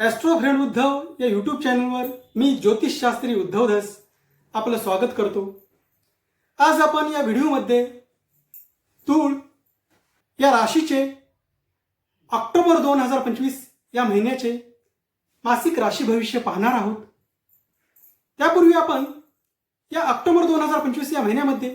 Austro friend Uddhav या YouTube चॅनलवर मी ज्योतिषशास्त्री उद्धव धस आपलं स्वागत करतो. आज आपण या व्हिडिओमध्ये तूळ या राशीचे ऑक्टोबर दोन हजार पंचवीस या महिन्याचे मासिक राशी भविष्य पाहणार आहोत. त्यापूर्वी आपण या ऑक्टोबर दोन हजार पंचवीस या महिन्यामध्ये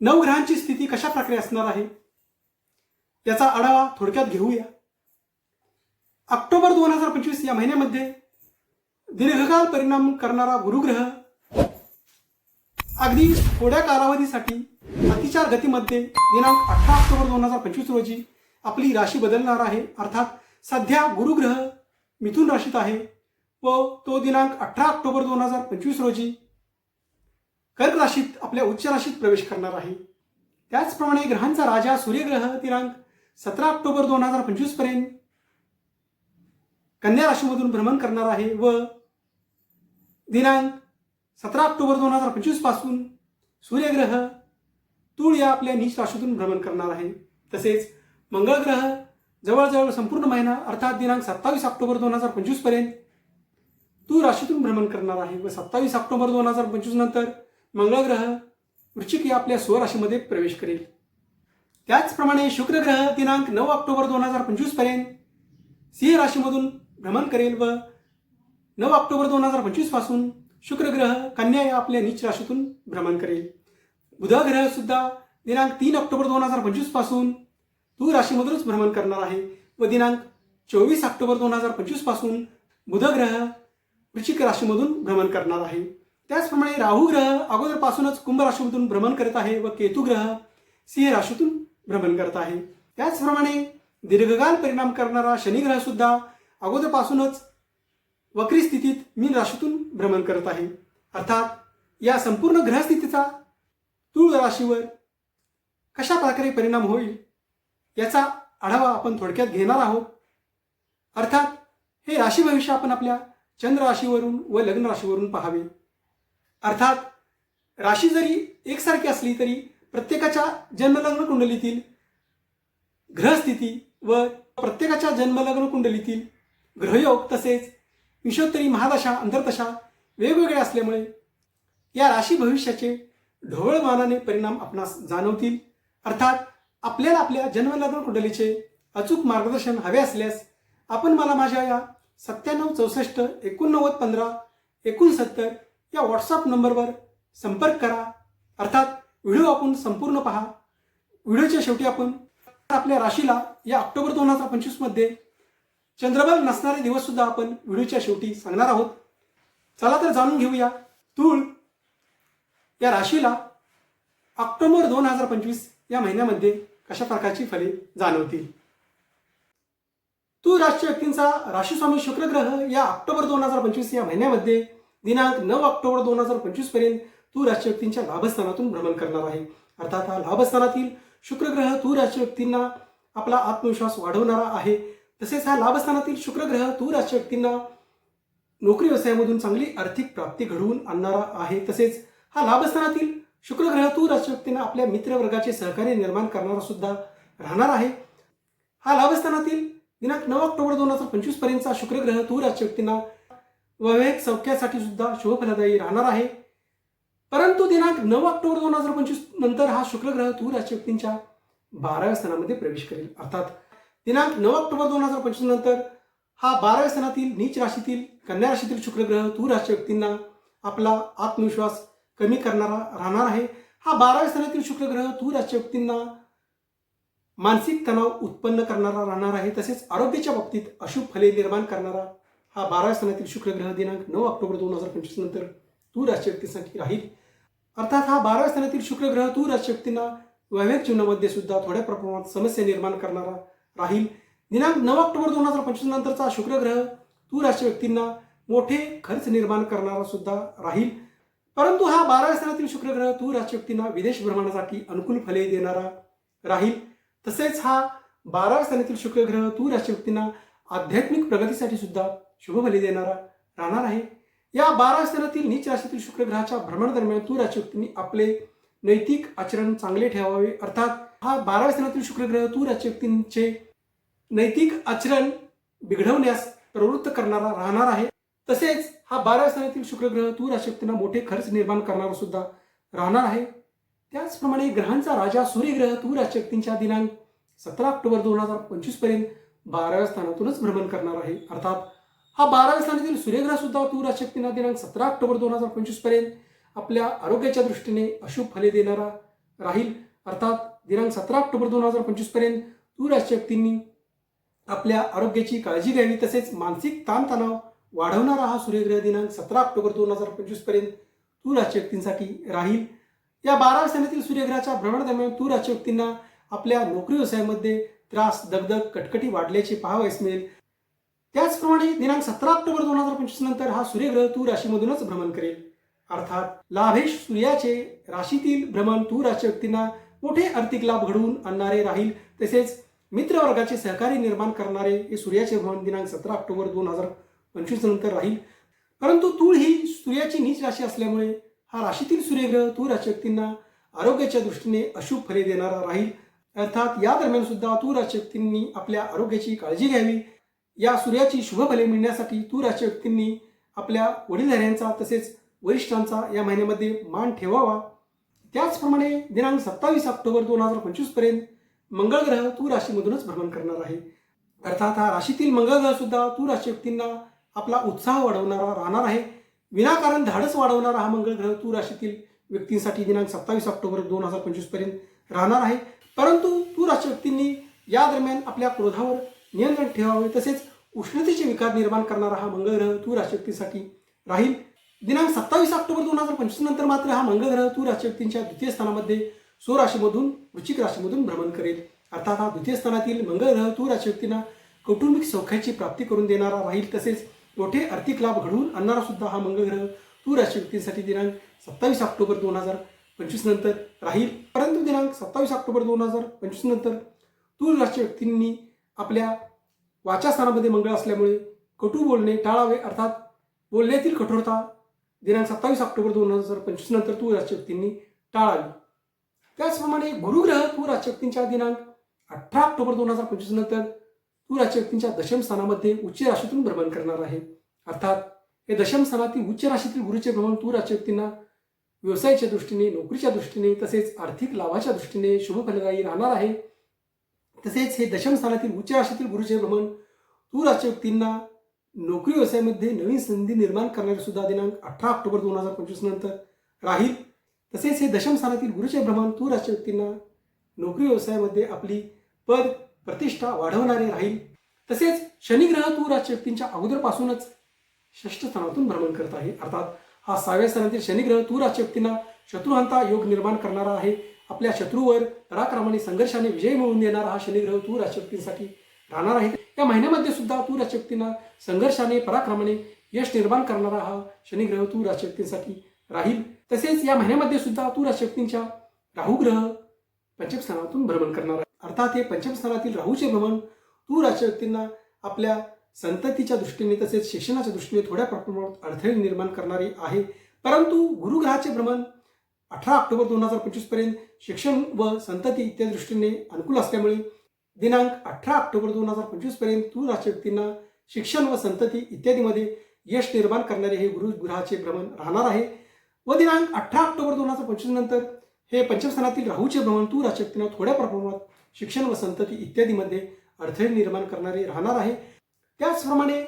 नवग्रहांची स्थिती कशा प्रकारे असणार आहे? याचा आढावा थोडक्यात घेऊया. ऑक्टोबर दोन हजार पंचवीस या महिन्यामध्ये दीर्घकाळ परिणाम करणारा गुरुग्रह अगदी थोड्या कालावधीसाठी अतिचार गतीमध्ये दिनांक अठरा ऑक्टोबर दोन हजार पंचवीस रोजी आपली राशी बदलणार आहे. अर्थात सध्या गुरुग्रह मिथुन राशीत आहे व तो दिनांक अठरा ऑक्टोबर दोन हजार पंचवीस रोजी कर्क राशीत आपल्या उच्च राशीत प्रवेश करणार आहे. त्याचप्रमाणे ग्रहांचा राजा सूर्यग्रह दिनांक सतरा ऑक्टोबर दोन हजार पंचवीसपर्यंत कन्या राशीमधून भ्रमण करणार आहे व दिनांक सतरा ऑक्टोबर दोन हजार पंचवीसपासून सूर्यग्रह तूळ या आपल्या निश राशीतून भ्रमण करणार आहे. तसेच मंगळ ग्रह जवळजवळ संपूर्ण महिना अर्थात दिनांक सत्तावीस ऑक्टोबर दोन हजार पंचवीसपर्यंत तू राशीतून भ्रमण करणार आहे व सत्तावीस ऑक्टोबर दोन हजार पंचवीस नंतर मंगळ ग्रह वृश्चिक या आपल्या स्वराशीमध्ये प्रवेश करेल. त्याचप्रमाणे शुक्र ग्रह दिनांक नऊ ऑक्टोबर दोन हजार पंचवीसपर्यंत सिंह राशीमधून भ्रमण करेल व नऊ ऑक्टोबर दोन हजार पंचवीसपासून शुक्रग्रह कन्या या आपल्या नीच राशीतून भ्रमण करेल. बुध ग्रह सुद्धा दिनांक तीन ऑक्टोबर दोन हजार पंचवीसपासून तू राशीमधूनच भ्रमण करणार आहे व दिनांक चोवीस ऑक्टोबर दोन हजार पंचवीसपासून बुध ग्रह वृश्चिक राशीमधून भ्रमण करणार आहे. त्याचप्रमाणे राहू ग्रह अगोदरपासूनच कुंभ राशीमधून भ्रमण करत आहे व केतू ग्रह सिंह राशीतून भ्रमण करत आहे. त्याचप्रमाणे दीर्घकाल परिणाम करणारा शनिग्रह सुद्धा अगोदरपासूनच वक्री स्थितीत मीन राशीतून भ्रमण करत आहे. अर्थात या संपूर्ण ग्रहस्थितीचा तुळ राशीवर कशा प्रकारे परिणाम होईल याचा आढावा आपण थोडक्यात घेणार आहोत. अर्थात हे राशी भविष्य आपण आपल्या चंद्र राशीवरून व लग्न राशीवरून पाहावे. अर्थात राशी जरी एकसारखी असली तरी प्रत्येकाच्या जन्मलग्न कुंडलीतील ग्रहस्थिती व प्रत्येकाच्या जन्मलग्न कुंडलीतील ग्रहयोग तसेच विषोत्तरी महादशा अंतर्दशा वेगवेगळ्या असल्यामुळे या राशी भविष्याचे ढोवळमानाने परिणाम आपणास जाणवतील. अर्थात आपल्याला आपल्या जन्मलग्न कुंडलीचे अचूक मार्गदर्शन हवे असल्यास आपण मला माझ्या या सत्त्याण्णव चौसष्ट एकोणनव्वद पंधरा एकोणसत्तर या व्हॉट्सअप नंबरवर संपर्क करा. अर्थात व्हिडिओ आपण संपूर्ण पहा. व्हिडिओच्या शेवटी आपण आपल्या राशीला या ऑक्टोबर दोन हजार पंचवीसमध्ये चंद्रबल नसणारे दिवस सुद्धा आपण व्हिडिओच्या शेवटी सांगणार आहोत. चला तर जाणून घेऊया. तूळ या राशीला ऑक्टोबर दोन हजार पंचवीस या महिन्यामध्ये कशा प्रकारची फले जाणवतील? तू राष्ट्रीय व्यक्तींचा राशीस्वामी शुक्रग्रह या ऑक्टोबर दोन हजार पंचवीस या महिन्यामध्ये दिनांक नऊ ऑक्टोबर दोन हजार पंचवीसपर्यंत तू राष्ट्रीय व्यक्तींच्या लाभस्थानातून भ्रमण करणार आहे. अर्थात हा लाभस्थानातील शुक्रग्रह तू राष्ट्रीय व्यक्तींना आपला आत्मविश्वास वाढवणारा आहे. तसेच हा लाभस्थानातील शुक्रग्रह तूर तू व्यक्तींना नोकरी व्यवसायामधून चांगली आर्थिक प्राप्ती घडवून आणणारा आहे. तसेच हा लाभस्थानातील शुक्र ग्रह तू व्यक्तींना आपल्या मित्रवर्गाचे सहकार्य निर्माण करणारा सुद्धा राहणार आहे. हा लाभस्थानातील दिनांक नऊ ऑक्टोबर दोन हजार पंचवीस पर्यंतचा शुक्रग्रह तूर तू राष्ट्रीय व्यक्तींना वैवाहिक सौख्यासाठी सुद्धा शुभफलदायी राहणार आहे. परंतु दिनांक नऊ ऑक्टोबर दोन हजार पंचवीस नंतर हा शुक्र ग्रह तू राष्ट्रीय व्यक्तींच्या बाराव्या स्थानामध्ये प्रवेश करेल. अर्थात दिनांक नऊ ऑक्टोबर दोन हजार पंचवीस नंतर हा बाराव्या सणातील नीच राशीतील कन्या राशीतील शुक्रग्रह तू राष्ट्रीय व्यक्तींना आपला आत्मविश्वास कमी करणारा राहणार आहे. हा बाराव्या सणातील शुक्रग्रह तू राष्ट्रीय व्यक्तींना मानसिक तणाव उत्पन्न करणारा राहणार आहे. तसेच आरोग्याच्या बाबतीत अशुभ फले निर्माण करणारा हा बाराव्या सणातील शुक्र ग्रह दिनांक नऊ ऑक्टोबर दोन हजार पंचवीस नंतर तू राष्ट्रीय व्यक्तीसाठी राहील. अर्थात हा बाराव्या सणातील शुक्र ग्रह तू राष्ट्रीय व्यक्तींना वैवाहिक जीवनामध्ये सुद्धा थोड्या प्रमाणात समस्या निर्माण करणारा राहील. दिनांक नऊ ऑक्टोबर दोन हजार पंचवीस नंतरचा शुक्रग्रह तू राष्ट्रीय व्यक्तींना मोठे खर्च निर्माण करणारा सुद्धा राहील. परंतु हा बाराव्या स्थानातील शुक्रग्रह तू राष्ट्रीय व्यक्तींना विदेश भ्रमणासाठी अनुकूल फले देणारा राहील. तसेच हा बाराव्या स्थानातील शुक्रग्रह तू राष्ट्रीय व्यक्तींना आध्यात्मिक प्रगतीसाठी सुद्धा शुभफले देणारा राहणार आहे. या बारा स्थानातील नीच राशीतील शुक्रग्रहाच्या भ्रमणादरम्यान तू राशी व्यक्तींनी आपले नैतिक आचरण चांगले ठेवावे. अर्थात हा बाराव्या स्थानातील शुक्रग्रह तूर तू व्यक्तींचे नैतिक आचरण बिघडवण्यास प्रवृत्त करणारा राहणार आहे. तसेच हा बाराव्या स्थानातील शुक्रग्रह तूर राशी व्यक्तींना मोठे खर्च निर्माण करणारा सुद्धा राहणार आहे. त्याचप्रमाणे ग्रहांचा राजा सूर्यग्रह तूर राजशक्तींच्या व्यक्तींच्या दिनांक सतरा ऑक्टोबर दोन हजार पंचवीसपर्यंत बाराव्या स्थानातूनच भ्रमण करणार आहे. अर्थात हा बाराव्या स्थानातील सूर्यग्रह सुद्धा तूर राशी दिनांक सतरा ऑक्टोबर दोन हजार पंचवीसपर्यंत आपल्या आरोग्याच्या दृष्टीने अशुभ फले देणारा राहील. अर्थात दिनांक सतरा ऑक्टोबर दोन हजार पंचवीसपर्यंत तूर व्यक्तींनी आपल्या आरोग्याची काळजी घ्यावी तसेच मानसिक ताणतणाव वाढवणारा हा सूर्यग्रह दिनांक सतरा ऑक्टोबर दोन हजार पंचवीसपर्यंत तूर व्यक्तींसाठी राहील. या बारा स्थानातील सूर्यग्रहाच्या भ्रमणादरम्यान तूर व्यक्तींना आपल्या नोकरी व्यवसायामध्ये त्रास दगदग कटकटी वाढल्याचे पाहावयास मिळेल. त्याचप्रमाणे दिनांक सतरा ऑक्टोबर दोन हजार पंचवीस नंतर हा सूर्यग्रह तू राशीमधूनच भ्रमण करेल. अर्थात लाभेश सूर्याचे राशीतील भ्रमण तूर राशी व्यक्तींना मोठे आर्थिक लाभ घडवून आणणारे राहील? तसेच मित्रवर्गाचे सहकार्य निर्माण करणारे हे सूर्याचे भवन दिनांक सतरा ऑक्टोबर दोन हजार पंचवीस नंतर राहील. परंतु तूळ ही सूर्याची नीच राशी असल्यामुळे हा राशीतील सूर्यग्रह तूळ राशी व्यक्तींना आरोग्याच्या दृष्टीने अशुभ फले देणारा राहील. अर्थात या दरम्यान सुद्धा तूळ राशी व्यक्तींनी आपल्या आरोग्याची काळजी घ्यावी. या सूर्याची शुभ फले मिळण्यासाठी तूळ राशी व्यक्तींनी आपल्या वडीलधाऱ्यांचा तसेच वरिष्ठांचा या महिन्यामध्ये मान ठेवावा. त्याचप्रमाणे दिनांक सत्तावीस ऑक्टोबर दोन हजार पंचवीसपर्यंत मंगळ ग्रह तू राशीमधूनच भ्रमण करणार आहे. अर्थात हा राशीतील मंगळ ग्रह सुद्धा तू राशी व्यक्तींना आपला उत्साह वाढवणारा राहणार आहे. विनाकारण धाडस वाढवणारा हा मंगळ ग्रह तू राशीतील व्यक्तींसाठी दिनांक सत्तावीस ऑक्टोबर दोन हजार पंचवीसपर्यंत राहणार आहे. परंतु तू राशी व्यक्तींनी या दरम्यान आपल्या क्रोधावर नियंत्रण ठेवावे तसेच उष्णतेचे विकार निर्माण करणारा हा मंगळ ग्रह तू राशी व्यक्तीसाठी राहील. दिनांक सत्तावीस ऑक्टोबर दोन हजार पंचवीस नंतर मात्र हा मंगळ ग्रह तू राशी द्वितीय स्थानामध्ये स्वराशीमधून वृश्चिक राशीमधून भ्रमण करेल. अर्थात हा द्वितीय स्थानातील मंगळ ग्रह तू राशीव्यक्तींना कौटुंबिक सौख्याची प्राप्ती करून देणारा राहील. तसेच मोठे आर्थिक लाभ घडवून आणणारा सुद्धा हा मंगळ ग्रह तू राशी दिनांक सत्तावीस ऑक्टोबर दोन हजार पंचवीस नंतर राहील. परंतु दिनांक सत्तावीस ऑक्टोबर दोन हजार पंचवीस नंतर तूळ राशी व्यक्तींनी आपल्या वाचास्थानामध्ये मंगळ असल्यामुळे कटू बोलणे टाळावे. अर्थात बोलण्यातील कठोरता दिनांक सत्तावीस ऑक्टोबर दोन हजार पंचवीस नंतर तू राशी टाळावी. त्याचप्रमाणे गुरुग्रह तू राशी दिनांक अठरा ऑक्टोबर दोन हजार पंचवीस नंतर तू राशी दशम स्थानामध्ये उच्च राशीतून भ्रमण करणार आहे. अर्थात हे दशम स्थानातील उच्च राशीतील गुरुचे भ्रमण तू राशी व्यवसायाच्या दृष्टीने नोकरीच्या दृष्टीने तसेच आर्थिक लाभाच्या दृष्टीने शुभफलदायी राहणार आहे. तसेच हे दशम स्थानातील उच्च राशीतील गुरुचे भ्रमण तू राशी नोकरी व्यवसायामध्ये नवीन संधी निर्माण करणारे सुद्धा दिनांक अठरा ऑक्टोबर दोन हजार पंचवीस नंतर राहील. तसेच हे दशम स्थानातील गुरुचे भ्रमण तू राशी व्यक्तींना नोकरी व्यवसायामध्ये आपली पद प्रतिष्ठा वाढवणारे राहील. तसेच शनिग्रह तू राशी व्यक्तींच्या अगोदरपासूनच षष्ठ स्थानातून भ्रमण करत आहे. अर्थात हा सहाव्या स्थानातील शनिग्रह तू राशी व्यक्तींना शत्रुहंता योग निर्माण करणारा आहे. आपल्या शत्रूवर पराक्रमाने संघर्षाने विजय मिळवून देणारा हा शनिग्रह तू राशी व्यक्तींसाठी राहणार आहे. या महिन्यामध्ये सुद्धा तू राजशक्तींना संघर्षाने पराक्रमाने यश निर्माण करणारा हा शनिग्रह तू राजशक्तींसाठी राहील. तसेच या महिन्यामध्ये सुद्धा तू राजशक्तींच्या राहुग्रह पंचमस्थानातून पंचम स्थानातून भ्रमण करणार आहे अर्थात हे पंचम स्थानातील राहूचे भ्रमण तू राजशक्तींना आपल्या संततीच्या दृष्टीने तसेच शिक्षणाच्या दृष्टीने थोड्या प्रमाणात अडथळे निर्माण करणारे आहे. परंतु गुरुग्रहाचे भ्रमण अठरा ऑक्टोबर दोन हजार पंचवीसपर्यंत शिक्षण व संतती इत्यादी दृष्टीने अनुकूल असल्यामुळे दिनांक अठरा ऑक्टोबर दोन हजार पंचवीसपर्यंत तू व्यक्तींना शिक्षण व संतती इत्यादीमध्ये यश निर्माण करणारे हे गुरुग्रहाचे भ्रमण राहणार आहे. व दिनांक अठरा ऑक्टोबर दोन हजार पंचवीस नंतर हे पंचमस्थानातील राहूचे भ्रमण तू राशी व्यक्तींना थोड्या प्रमाणात शिक्षण व संतती इत्यादीमध्ये अडथळे निर्माण करणारे राहणार आहे. त्याचप्रमाणे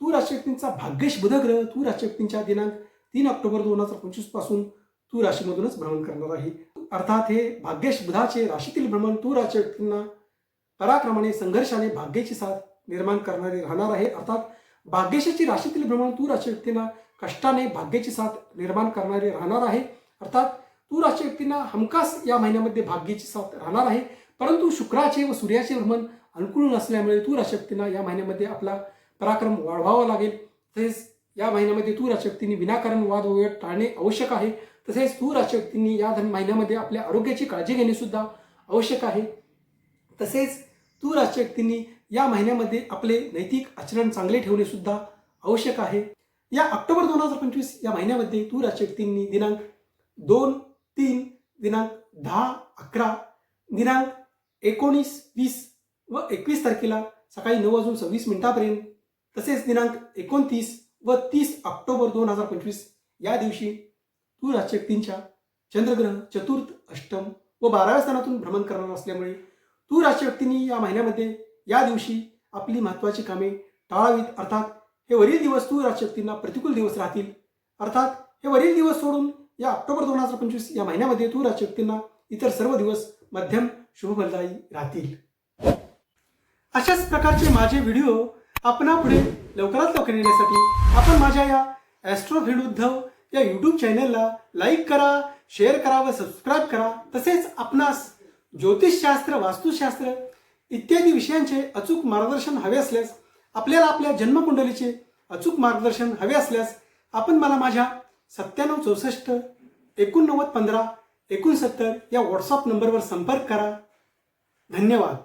तू राष्ट्रव्यक्तींचा भाग्यश बुधग्रह तू राष्ट्रव्यक्तींच्या दिनांक तीन ऑक्टोबर दोन हजार पंचवीसपासून तू राशीमधूनच भ्रमण करणार आहे. अर्थात हे भाग्यश बुधाचे राशीतील भ्रमण तू राष्ट्रव्यक्तींना पराक्रमाने संघर्षाने भाग्याची साथ निर्माण करणारे राहणार आहे. अर्थात भाग्यशाची राशीतील भ्रमण तू राशी व्यक्तींना कष्टाने भाग्याची साथ निर्माण करणारे राहणार आहे. अर्थात तू राशी व्यक्तींना हमखास या महिन्यामध्ये भाग्याची साथ राहणार आहे. परंतु शुक्राचे व सूर्याचे भ्रमण अनुकूल नसल्यामुळे तू राशी व्यक्तींना या महिन्यामध्ये आपला पराक्रम वाढवावा लागेल. तसेच या महिन्यामध्ये तू राशी व्यक्तींनी विनाकारण वाद वगैरे टाळणे आवश्यक आहे. तसेच तू राशी व्यक्तींनी या धन- महिन्यामध्ये आपल्या आरोग्याची काळजी घेणे सुद्धा आवश्यक आहे. तसेच तूर राशी या महिन्यामध्ये आपले नैतिक आचरण चांगले ठेवणे सुद्धा आवश्यक आहे. या ऑक्टोबर दोन हजार पंचवीस या महिन्यामध्ये तूर राशी दिनांक दोन तीन दिनांक दहा अकरा दिनांक एकोणीस वीस व एकवीस तारखेला सकाळी नऊ वाजून सव्वीस मिनिटापर्यंत तसेच दिनांक एकोणतीस व तीस ऑक्टोबर दोन हजार पंचवीस या दिवशी तूर राजशक्तींच्या चंद्रग्रह चतुर्थ अष्टम व बाराव्या स्थानातून भ्रमण करणार असल्यामुळे तू राजशक्तींनी या महिन्यामध्ये या दिवशी आपली महत्त्वाची कामे टाळावीत. अर्थात हे वरील दिवस तू राजशक्तींना प्रतिकूल दिवस राहतील. अर्थात हे वरील दिवस सोडून या ऑक्टोबर दोन हजार पंचवीस या महिन्यामध्ये तू राजशक्तींना इतर सर्व दिवस मध्यम शुभफलदायी राहतील. अशाच प्रकारचे माझे व्हिडिओ आपणापुढे लवकरात लवकर येण्यासाठी आपण माझ्या या ॲस्ट्रो उद्धव या यूट्यूब चॅनलला लाईक करा शेअर करा व सबस्क्राईब करा. तसेच आपणास ज्योतिषशास्त्र वास्तुशास्त्र इत्यादी विषयांचे अचूक मार्गदर्शन हवे असल्यास आपल्याला आपल्या जन्मकुंडलीचे अचूक मार्गदर्शन हवे असल्यास आपण मला माझ्या सत्त्याण्णव चौसष्ट एकोणनव्वद पंधरा एकोणसत्तर या व्हॉट्सअप नंबरवर संपर्क करा. धन्यवाद.